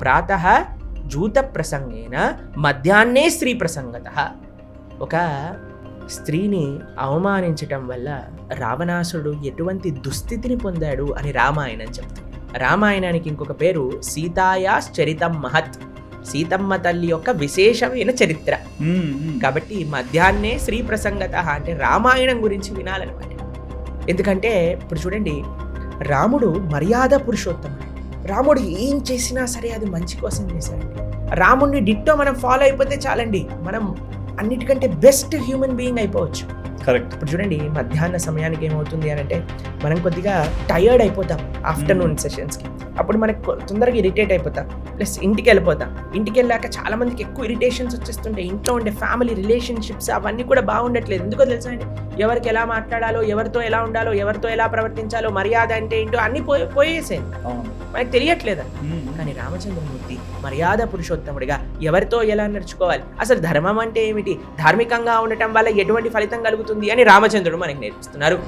ప్రాత జూత ప్రసంగేన మధ్యాహ్నే స్త్రీ ప్రసంగత ఒక స్త్రీని అవమానించటం వల్ల రావణాసుడు ఎటువంటి దుస్థితిని పొందాడు అని రామాయణం చెప్తుంది. రామాయణానికి ఇంకొక పేరు సీతాయా చరితం మహత్. సీతమ్మ తల్లి యొక్క విశేషమైన చరిత్ర. కాబట్టి మధ్యాహ్నే శ్రీ ప్రసంగత అంటే రామాయణం గురించి వినాలన్నమాట. ఎందుకంటే ఇప్పుడు చూడండి రాముడు మర్యాద పురుషోత్తముడు. రాముడు ఏం చేసినా సరే అది మంచి కోసం చేశాడండి రాముడిని డిట్టో మనం ఫాలో అయిపోతే చాలండి. మనం అన్నిటికంటే బెస్ట్ హ్యూమన్ బీయింగ్ అయిపోవచ్చు. కరెక్ట్. ఇప్పుడు చూడండి మధ్యాహ్న సమయానికి ఏమవుతుంది అని అంటే మనం కొద్దిగా టయర్డ్ అయిపోతాం ఆఫ్టర్నూన్ సెషన్స్కి అప్పుడు మనకు తొందరగా ఇరిటేట్ అయిపోతాం. ప్లస్ ఇంటికి వెళ్ళిపోతాం ఇంటికి వెళ్ళాక చాలా మందికి ఎక్కువ ఇరిటేషన్స్ వచ్చేస్తుంటాయి. ఇంట్లో ఉండే ఫ్యామిలీ రిలేషన్షిప్స్ అవన్నీ కూడా బాగుండట్లేదు. ఎందుకో తెలుసా అండి? ఎవరికి ఎలా మాట్లాడాలో ఎవరితో ఎలా ఉండాలో ఎవరితో ఎలా ప్రవర్తించాలో మర్యాద అంటే ఏంటో అన్నీ పోయి అవును. మనకు తెలియట్లేదు? మ్మ్, కానీ రామచంద్రమూర్తి మర్యాద పురుషోత్తముడిగా ఎవరితో ఎలా నడుచుకోవాలి? అసలు ధర్మం అంటే ఏమిటి? ధార్మికంగా ఉండటం వల్ల ఎటువంటి ఫలితం కలుగుతుంది? అని రామచంద్రుడు మనకి నేర్పిస్తున్నారు.